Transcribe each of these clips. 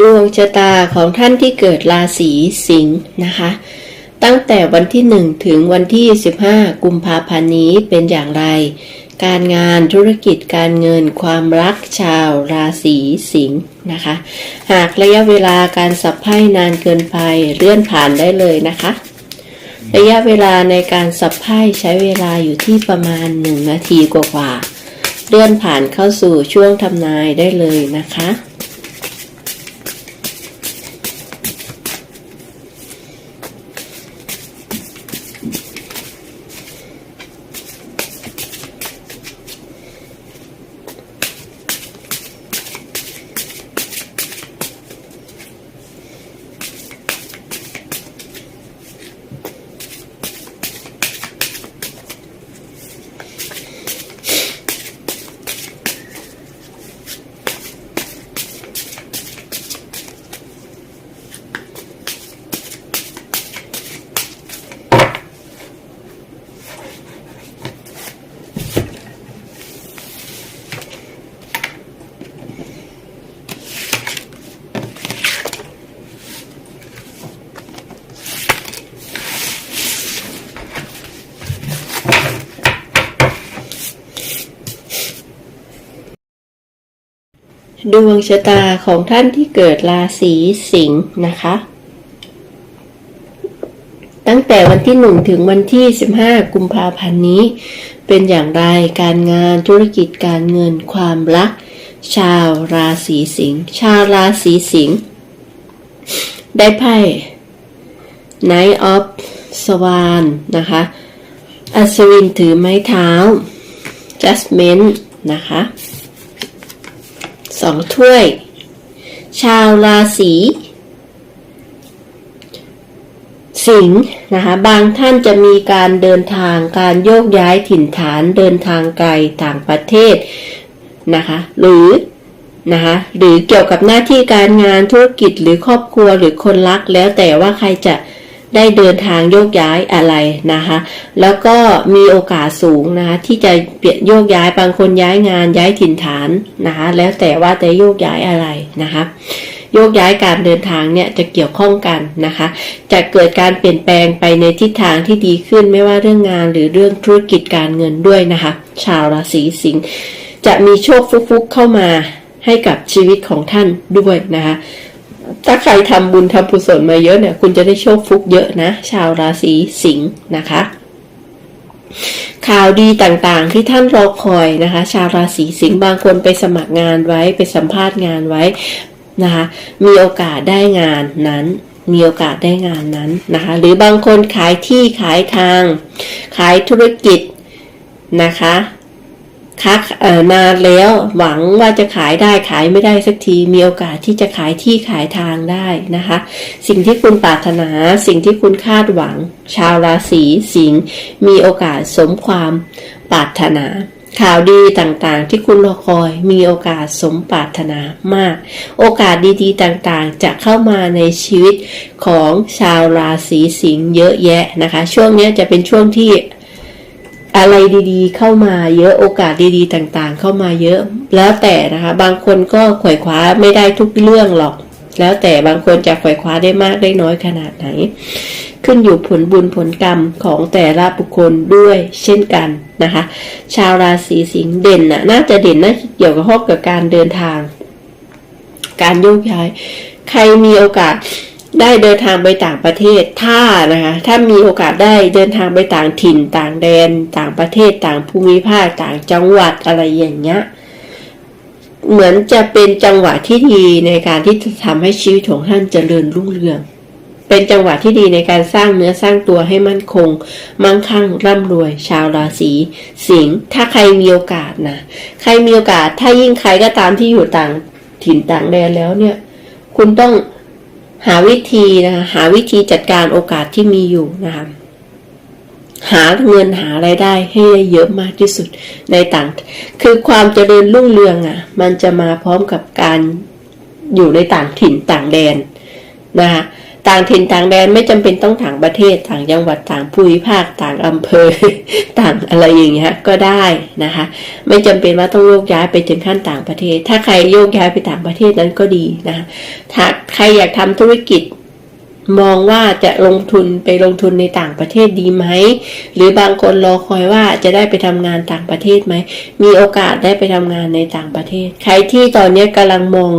ดวงชะตาของท่านที่เกิดราศีสิงห์นะคะ ตั้งแต่วันที่ 1 ถึงวันที่ 15 กุมภาพันธ์นี้เป็นอย่างไร การงานธุรกิจการเงินความรักชาวราศีสิงห์นะคะ หากระยะเวลาการสับไพ่นานเกินไปเลื่อนผ่านได้เลยนะคะ ระยะเวลาในการสับไพ่ใช้เวลาอยู่ที่ประมาณ 1 นาทีกว่าๆเลื่อนผ่านเข้าสู่ช่วงทำนายได้เลยนะคะ ดวงชะตาของท่านที่เกิดราศีสิงห์นะคะ ตั้งแต่วันที่ 1 ถึงวันที่ 15 กุมภาพันธ์นี้ เป็นอย่างไรการงานธุรกิจการเงินความรัก ชาวราศีสิงห์ชาวราศีสิงห์ได้ไพ่ Knight of Swan นะคะ อัศวินถือไม้เท้า Judgment นะคะ สองถ้วย ชาวราศีสิงห์นะคะบางท่านจะมีการเดินทางการโยกย้ายถิ่นฐานเดินทางไกลต่างประเทศนะคะหรือนะคะหรือเกี่ยวกับหน้าที่การงานธุรกิจหรือครอบครัวหรือคนรักแล้วแต่ว่าใครจะ ได้เดินทางโยกย้ายอะไรนะคะ แล้วก็มีโอกาสสูงนะคะที่จะเปลี่ยนโยกย้ายบางคนย้ายงานย้ายถิ่นฐานนะคะแล้วแต่ว่าจะโยกย้ายอะไรนะคะโยกย้ายการเดินทางเนี่ยจะเกี่ยวข้องกันนะคะ จะเกิดการเปลี่ยนแปลงไปในทิศทางที่ดีขึ้นไม่ว่าเรื่องงานหรือเรื่องธุรกิจการเงินด้วยนะคะ ชาวราศีสิงห์จะมีโชคฟุกๆเข้ามาให้กับชีวิตของท่านด้วยนะคะ ถ้าใครทำบุญทำกุศลมาเยอะเนี่ย คุณจะได้โชคฟุกเยอะนะ ชาวราศีสิงห์นะคะ ข่าวดีต่างๆ ที่ท่านรอคอยนะคะ ชาวราศีสิงห์บางคนไปสมัครงานไว้ไปสัมภาษณ์งานไว้นะคะมีโอกาสได้งานนั้นมีโอกาสได้งานนั้นนะคะ หรือบางคนขายที่ขายทาง ขายธุรกิจนะคะ ค้าเออนานแล้วหวังว่าจะขายได้ขายไม่ได้สักทีมีโอกาสที่จะขายที่ขายทางได้นะคะ สิ่งที่คุณปรารถนา สิ่งที่คุณคาดหวัง ชาวราศีสิงห์มีโอกาสสมความปรารถนา ข่าวดีต่างๆ ที่คุณรอคอยมีโอกาสสมปรารถนามาก โอกาสดีๆต่างๆ จะเข้ามาในชีวิตของชาวราศีสิงห์เยอะแยะนะคะ ช่วงนี้จะเป็นช่วงที่ อะไรดีๆ เข้ามาเยอะโอกาสดีๆ ต่างๆ เข้ามาเยอะ แล้วแต่นะคะ บางคนก็ขวายคว้าไม่ได้ทุกเรื่องหรอก แล้วแต่บางคนจะขวายคว้าได้มากได้น้อยขนาดไหน ขึ้นอยู่ผลบุญผลกรรมของแต่ละบุคคลด้วยเช่นกันนะคะ ชาวราศีสิงห์เด่นน่ะน่าจะเด่นน่าจะเกี่ยวกับข้อกับการเดินทาง การโยกย้าย ใครมีโอกาส ได้เดินทางไปต่างประเทศถ้านะคะถ้ามีโอกาสได้เดินทางไปต่างถิ่นต่างแดน ต่างประเทศต่างภูมิภาคต่างจังหวัดอะไรอย่างเงี้ยเหมือนจะเป็นจังหวะที่ดีในการที่จะทำให้ชีวิตของท่านเจริญรุ่งเรือง เป็นจังหวะที่ดีในการสร้างเนื้อสร้างตัวให้มั่นคง มั่งคั่งร่ำรวย ชาวราศีสิงห์ถ้าใครมีโอกาสนะใครมีโอกาสถ้ายิ่งใครก็ตามที่อยู่ต่างถิ่นต่างแดนแล้วเนี่ย คุณต้อง หาวิธีนะคะหาวิธีจัดการโอกาสที่มีอยู่นะคะหาเงินหาไรายได้ให้ได้เยอะมากที่สุดในต่าง คือความเจริญรุ่งเรืองอะ มันจะมาพร้อมกับการอยู่ในต่างถิ่นต่างแดนนะคะ ต่างถิ่นต่างแดนไม่จำเป็นต้องต่างประเทศต่างจังหวัดต่างภูมิภาคต่างอำเภอ ต่างอะไรอย่างเงี้ยก็ได้นะคะ ไม่จำเป็นว่าต้องโยกย้ายไปถึงขั้นต่างประเทศ ถ้าใครโยกย้ายไปต่างประเทศนั้นก็ดีนะคะถ้าใครอยากทำธุรกิจ มองว่าจะลงทุนไปลงทุนในต่างประเทศดีไหม หรือบางคนรอคอยว่าจะได้ไปทำงานต่างประเทศไหม มีโอกาสได้ไปทำงานในต่างประเทศ ใครที่ตอนนี้กำลังมอง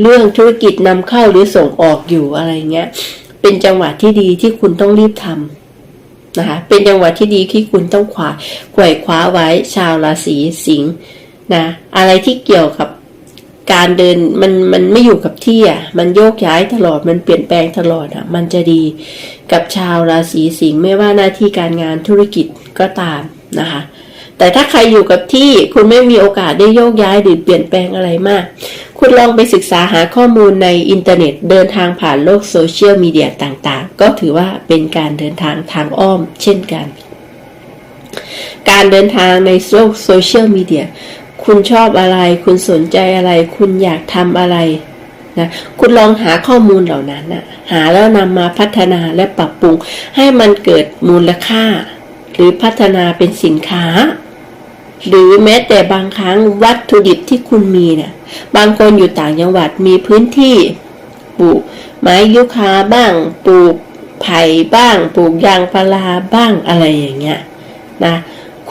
เรื่องธุรกิจนำเข้าหรือส่งออกอยู่อะไรเงี้ย เป็นจังหวะที่ดีที่คุณต้องรีบทำนะคะเป็นจังหวะที่ดีที่คุณต้องขวาไขว่คว้าไว้ชาวราศีสิงห์นะอะไรที่เกี่ยวกับ การเดินมันมันไม่อยู่กับที่อะ มันโยกย้ายตลอด มันเปลี่ยนแปลงตลอดอะ มันจะดีกับชาวราศีสิงห์ไม่ว่าหน้าที่การงานธุรกิจก็ตามนะคะ แต่ถ้าใครอยู่กับที่คุณไม่มีโอกาสได้โยกย้ายหรือเปลี่ยนแปลงอะไรมาก คุณลองไปศึกษาหาข้อมูลในอินเทอร์เน็ตเดินทางผ่านโลกโซเชียลมีเดียต่างๆ ก็ถือว่าเป็นการเดินทางทางอ้อม เช่นกัน การเดินทางในโลกโซเชียลมีเดีย คุณชอบอะไร คุณสนใจอะไร คุณอยากทำอะไรนะคุณลองหาข้อมูลเหล่านั้นนะหาแล้วนำมาพัฒนาและปรับปรุง ให้มันเกิดมูลค่า หรือพัฒนาเป็นสินค้า หรือแม้แต่บางครั้งวัตถุดิบที่คุณมีเนี่ยบางคนอยู่ต่างจังหวัดมีพื้นที่ปลูกไม้ยูคาบ้าง ปลูกไผ่บ้าง ปลูกยางพาราบ้างอะไรอย่างเงี้ยนะ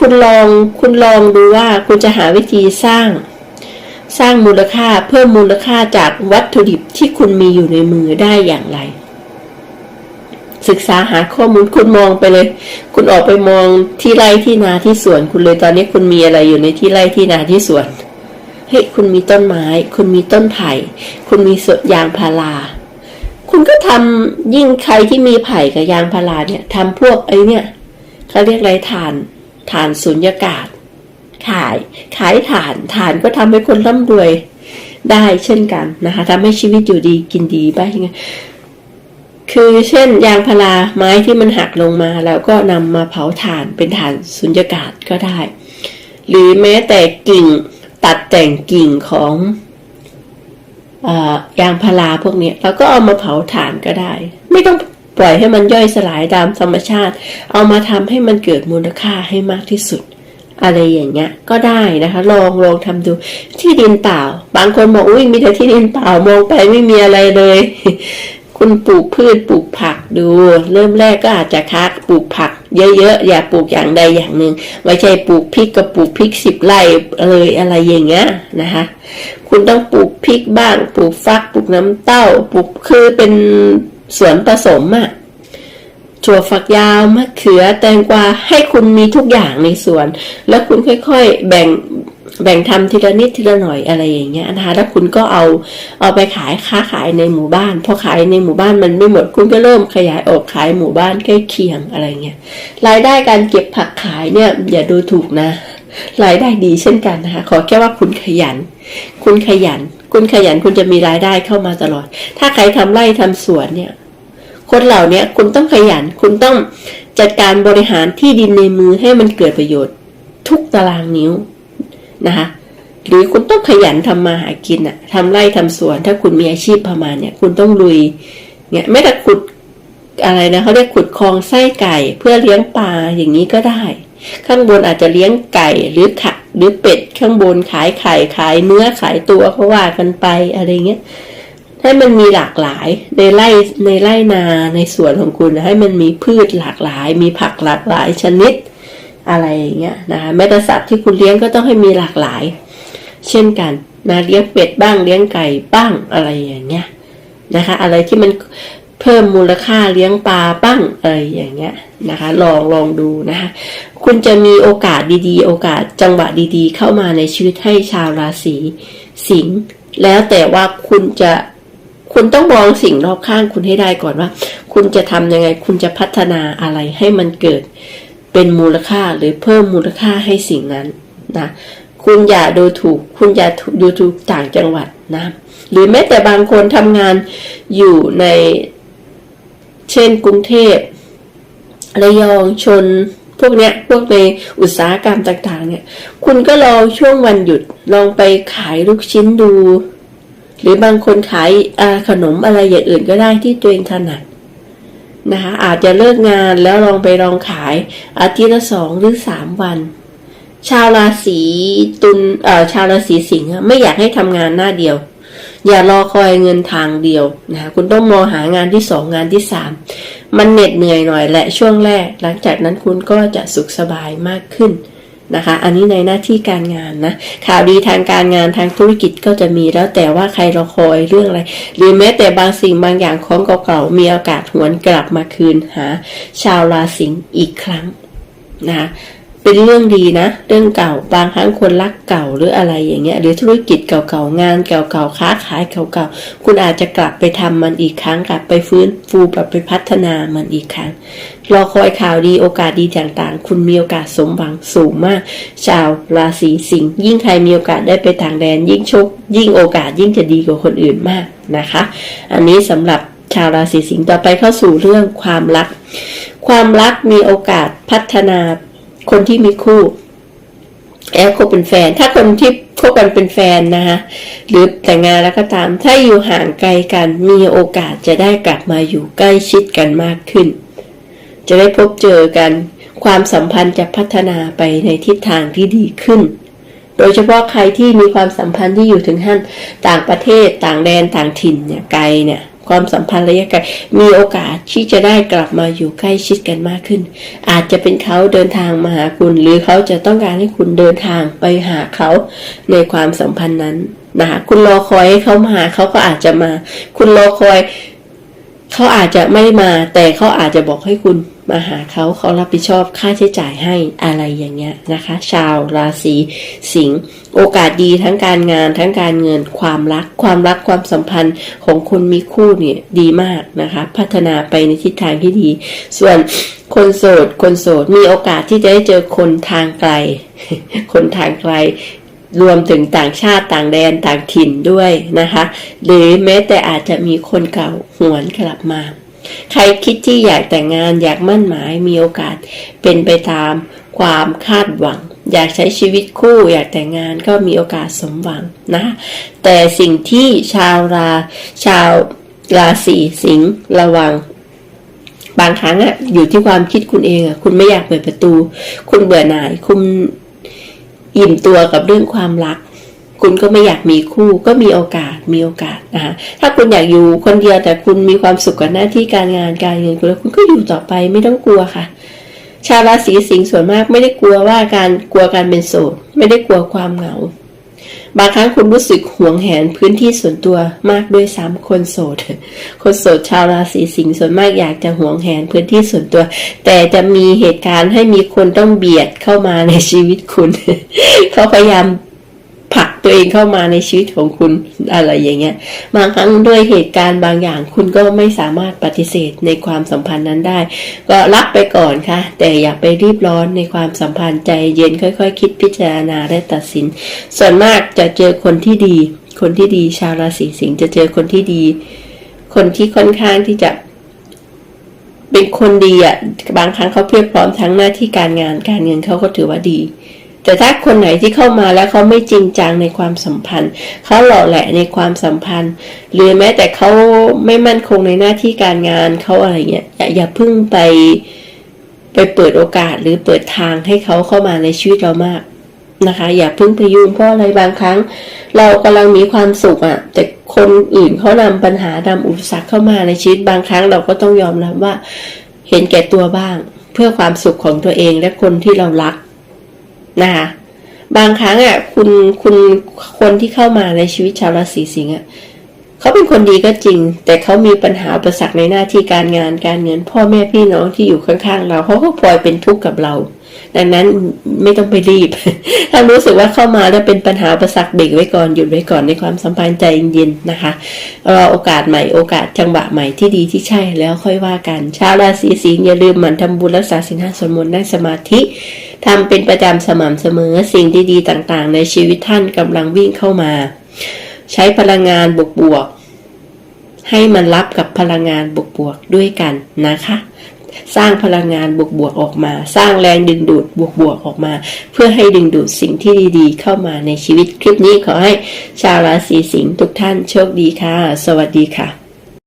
คุณลองคุณลองดูว่าคุณจะหาวิธีสร้าง สร้างมูลค่าเพิ่มมูลค่าจากวัตถุดิบที่คุณมีอยู่ในมือได้อย่างไร ศึกษาหาข้อมูลคุณมองไปเลย คุณออกไปมองที่ไร่ที่นาที่สวนคุณเลยตอนนี้คุณมีอะไรอยู่ในที่ไร่ที่นาที่สวนเฮ้ยคุณมีต้นไม้ คุณมีต้นไผ่ คุณมีสวนยางพารา คุณก็ทำยิ่งใครที่มีไผ่กับยางพาราเนี่ยทำพวกไอ้เนี่ยเขาเรียกไรถ่าน ถ่านสุญญากาศ ขายขายถ่านถ่านก็ทำให้คนร่ำรวยได้เช่นกันนะคะทำให้ชีวิตอยู่ดีกินดีบ้างยังไงคือเช่นยางพาราไม้ที่มันหักลงมาแล้วก็นำมาเผาถ่านเป็นถ่านสุญญากาศก็ได้ หรือแม้แต่กิ่งตัดแต่งกิ่งของออยางพาราพวกนี้เราก็เอามาเผาถ่านก็ได้ ไม่ต้อง ปล่อยให้มันย่อยสลายตามธรรมชาติ เอามาทำให้มันเกิดมูลค่าให้มากที่สุด อะไรอย่างเงี้ย ก็ได้นะคะ ลองลองทำดู ที่ดินเปล่า บางคนบอกอุ้ยมีแต่ที่ดินเปล่ามองไปไม่มีอะไรเลย คุณปลูกพืชปลูกผักดู เริ่มแรกก็อาจจะคักปลูกผักเยอะๆอย่าปลูกอย่างใดอย่างหนึ่งไม่ใช่ปลูกพริกก็ปลูกพริกสิบไร่เลยอะไรอย่างเงี้ยนะคะ คุณต้องปลูกพริกบ้าง ปลูกฟักปลูกน้ำเต้า ปลูกคือเป็น สวนผสมอะถั่วฝักยาวมะเขือแตงกวาให้คุณมีทุกอย่างในสวน แล้วคุณค่อยๆแบ่งแบ่งทำทีละนิดทีละหน่อยอะไรอย่างเงี้ยนะคะแล้วคุณก็เอาเอาไปขายค้าขายในหมู่บ้าน พอขายในหมู่บ้านมันไม่หมดคุณก็เริ่มขยายออกขายหมู่บ้านใกล้เคียงอะไรเงี้ยรายได้การเก็บผักขายเนี่ยอย่าดูถูกนะรายได้ดีเช่นกันนะคะขอแค่ว่าคุณขยัน คุณขยัน คุณขยันคุณจะมีรายได้เข้ามาตลอด ถ้าใครทำไร่ทำสวนเนี่ย คนเหล่านี้คุณต้องขยัน คุณต้องจัดการบริหารที่ดินในมือให้มันเกิดประโยชน์ ทุกตารางนิ้วนะคะหรือคุณต้องขยันทำมาหากินอะทำไร่ทำสวน ถ้าคุณมีอาชีพประมาณเนี่ย คุณต้องลุยเนี่ยไม่แต่ขุดอะไรนะเขาเรียกขุดคลองไส้ไก่ เพื่อเลี้ยงปลาอย่างนี้ก็ได้ ข้างบนอาจจะเลี้ยงไก่หรือขะ หรือเป็ดข้างบนขายไข่ขายเนื้อขายตัวก็ว่ากันไปอะไรเงี้ยให้มันมีหลากหลายในไร่ในไร่นาในสวนของคุณให้มันมีพืชหลากหลาย มีผักหลากหลายชนิดอะไรอย่างเงี้ยนะคะแม้แต่สัตว์ที่คุณเลี้ยงก็ต้องให้มีหลากหลาย เช่นกันนะเลี้ยงเป็ดบ้างเลี้ยงไก่บ้างอะไรอย่างเงี้ยนะคะ อะไรที่มัน เพิ่มมูลค่าเลี้ยงปลาบ้างเอะไรอย่างเงี้ยนะคะ ลองลองดูนะคะคุณจะมีโอกาสดีๆ โอกาสจังหวะดีๆ เข้ามาในชีวิตให้ชาวราศีสิงห์แล้วแต่ว่าคุณจะคุณต้องมองสิ่งรอบข้างคุณให้ได้ก่อนว่า คุณจะทำยังไง คุณจะพัฒนาอะไรให้มันเกิดเป็นมูลค่าหรือเพิ่มมูลค่าให้สิ่งนั้นนะคุณอย่าดูถูก คุณอย่าดูถูกต่างจังหวัดนะ หรือแม้แต่บางคนทำงานอยู่ใน เช่นกรุงเทพระยองชนพวกเนี้ยพวกในอุตสาหกรรมต่างๆ เนี่ย คุณก็ลองช่วงวันหยุดลองไปขายลูกชิ้นดู หรือบางคนขายขนมอะไรอย่างอื่นก็ได้ที่ตัวเองถนัดนะคะอาจจะเลิกงานแล้วลองไปลองขายอาทิตย์ละสองหรือสามวัน ชาวราศีตุลเอ่อชาวราศีสิงห์ไม่อยากให้ทำงานหน้าเดียว อย่ารอคอยเงินทางเดียวนะคะคุณต้องมองหางานที่สองงานที่สามมันเหน็ดเหนื่อยหน่อยและช่วงแรก หลังจากนั้นคุณก็จะสุขสบายมากขึ้นนะคะ อันนี้ในหน้าที่การงานนะ ข่าวดีทางการงานทางธุรกิจก็จะมีแล้วแต่ว่าใครรอคอยเรื่องอะไร หรือแม้แต่บางสิ่งบางอย่างของเก่าๆมีโอกาสหวนกลับมาคืนหา ชาวราศีอีกครั้งนะคะ เป็นเรื่องดีนะ เรื่องเก่าบางครั้งคนรักเก่าหรืออะไรอย่างเงี้ย หรือธุรกิจเก่าๆงานเก่าๆค้าขายเก่าๆคุณอาจจะกลับไปทำมันอีกครั้งกลับไปฟื้นฟูกลับไปพัฒนามันอีกครั้งรอคอยข่าวดีโอกาสดีต่างๆ คุณมีโอกาสสมหวังสูงมาก ชาวราศีสิงห์ยิ่งใครมีโอกาสได้ไปต่างแดน ยิ่งโชคยิ่งโอกาสยิ่งจะดีกว่าคนอื่นมากนะคะ อันนี้สำหรับชาวราศีสิงห์ต่อไปเข้าสู่เรื่องความรัก ความรักมีโอกาสพัฒนา คนที่มีคู่แอบคบเป็นแฟน ถ้าคนที่คบกันเป็นแฟนนะคะหรือแต่งงานแล้วก็ตาม ถ้าอยู่ห่างไกลกันมีโอกาสจะได้กลับมาอยู่ใกล้ชิดกันมากขึ้น จะได้พบเจอกัน ความสัมพันธ์จะพัฒนาไปในทิศทางที่ดีขึ้น โดยเฉพาะใครที่มีความสัมพันธ์ที่อยู่ถึงขั้นต่างประเทศต่างแดนต่างถิ่นเนี่ยไกลเนี่ย ความสัมพันธ์ระยะไกลมีโอกาสที่จะได้กลับมาอยู่ใกล้ชิดกันมากขึ้น อาจจะเป็นเขาเดินทางมาหาคุณ หรือเขาจะต้องการให้คุณเดินทางไปหาเขาในความสัมพันธ์นั้นนะคะคุณรอคอยให้เขามาหาเขาก็อาจจะมา คุณรอคอย เขาอาจจะไม่มา แต่เขาอาจจะบอกให้คุณมาหาเขาเขารับผิดชอบค่าใช้จ่ายให้อะไรอย่างเงี้ยนะคะ ชาวราศีสิงห์โอกาสดีทั้งการงานทั้งการเงินความรัก ความรักความสัมพันธ์ของคนมีคู่เนี่ยดีมากนะคะ พัฒนาไปในทิศทางที่ดี ส่วนคนโสดคนโสดมีโอกาสที่จะได้เจอคนทางไกล คนทางไกล รวมถึงต่างชาติต่างแดนต่างถิ่นด้วยนะคะ หรือแม้แต่อาจจะมีคนเก่าหวนกลับมา ใครคิดที่อยากแต่งงานอยากมั่นหมายมีโอกาสเป็นไปตามความคาดหวัง อยากใช้ชีวิตคู่อยากแต่งงานก็มีโอกาสสมหวังนะ แต่สิ่งที่ชาวราชาวราศีสิงห์ระวังบางครั้งอะอยู่ที่ความคิดคุณเองอะคุณไม่อยากเปิดประตู คุณเบื่อหน่าย คุณ อิ่มตัวกับเรื่องความรัก คุณก็ไม่อยากมีคู่ก็มีโอกาสมีโอกาสนะคะถ้าคุณอยากอยู่คนเดียวแต่คุณมีความสุขกับหน้าที่การงานการเงินคุณแล้วคุณก็อยู่ต่อไปไม่ต้องกลัวค่ะ ชาวราศีสิงห์ส่วนมากไม่ได้กลัวว่าการกลัวการเป็นโสดไม่ได้กลัวความเหงา บางครั้งคุณรู้สึกหวงแหนพื้นที่ส่วนตัวมากด้วยซ้ำคนโสด คนโสดชาวราศีสิงห์ส่วนมากอยากจะหวงแหนพื้นที่ส่วนตัว แต่จะมีเหตุการณ์ให้มีคนต้องเบียดเข้ามาในชีวิตคุณ เขาพยายาม ตัวเองเข้ามาในชีวิตของคุณอะไรอย่างเงี้ยบางครั้งด้วยเหตุการณ์บางอย่างคุณก็ไม่สามารถปฏิเสธในความสัมพันธ์นั้นได้ ก็รับไปก่อนค่ะ แต่อย่าไปรีบร้อนในความสัมพันธ์ใจเย็นค่อยๆคคิดพิจารณาและตัดสิน ส่วนมากจะเจอคนที่ดี คนที่ดีชาวราศีสิงห์จะเจอคนที่ดี คนที่ค่อนข้างที่จะเป็นคนดีอะบางครั้งเขาเพียบพร้อมทั้งหน้าที่การงานการเงินเขาก็ถือว่าดี แต่ถ้าคนไหนที่เข้ามาแล้วเขาไม่จริงจังในความสัมพันธ์ เขาหล่อแหละในความสัมพันธ์ หรือแม้แต่เขาไม่มั่นคงในหน้าที่การงานเขาอะไรเงี้ยอย่าอย่าพิ่งไปไปเปิดโอกาสหรือเปิดทางให้เขาเข้ามาในชีวิตเรามากนะคะ อย่าพิ่งพยุงเพราะอะไรบางครั้ง เรากำลังมีความสุขอะ่ะ แต่คนอื่นเขานำปัญหานำอุปสรรคเข้ามาในชีวิตบางครั้งเราก็ต้องยอมรับว่า เห็นแก่ตัวบ้าง เพื่อความสุขของตัวเองและคนที่เรารัก นะคะ บางครั้งอะคุณคุณคนที่เข้ามาในชีวิตชาวราศีสิงห์อะเขาเป็นคนดีก็จริง แต่เขามีปัญหาประสักในหน้าที่การงานการเงินพ่อแม่พี่น้องที่อยู่ข้างๆ เราเขาก็พลอยเป็นทุกข์กับเรา ดังนั้นไม่ต้องไปรีบ ถ้ารู้สึกว่าเข้ามาแล้วเป็นปัญหาอุปสรรคเบรกไว้ก่อนหยุดไว้ก่อนในความสัมพันธ์ใจเย็นๆนะคะรอโอกาสใหม่โอกาสจังหวะใหม่ที่ดีที่ใช่แล้วค่อยว่ากันชาวราศีสิงห์อย่าลืมหมั่นทำบุญรักษาศีลห้าสวดมนต์นั่งสมาธิทำเป็นประจำสม่ำเสมอสิ่งดีๆต่างๆ ในชีวิตท่านกำลังวิ่งเข้ามา ใช้พลังงานบวกๆให้มันรับกับพลังงานบวกๆด้วยกันนะคะ สร้างพลังงานบวกๆออกมา สร้างแรงดึงดูดบวกๆออกมา เพื่อให้ดึงดูดสิ่งที่ดีๆ เข้ามาในชีวิตคลิปนี้ขอให้ชาวราศีสิงห์ทุกท่านโชคดีค่ะ สวัสดีค่ะ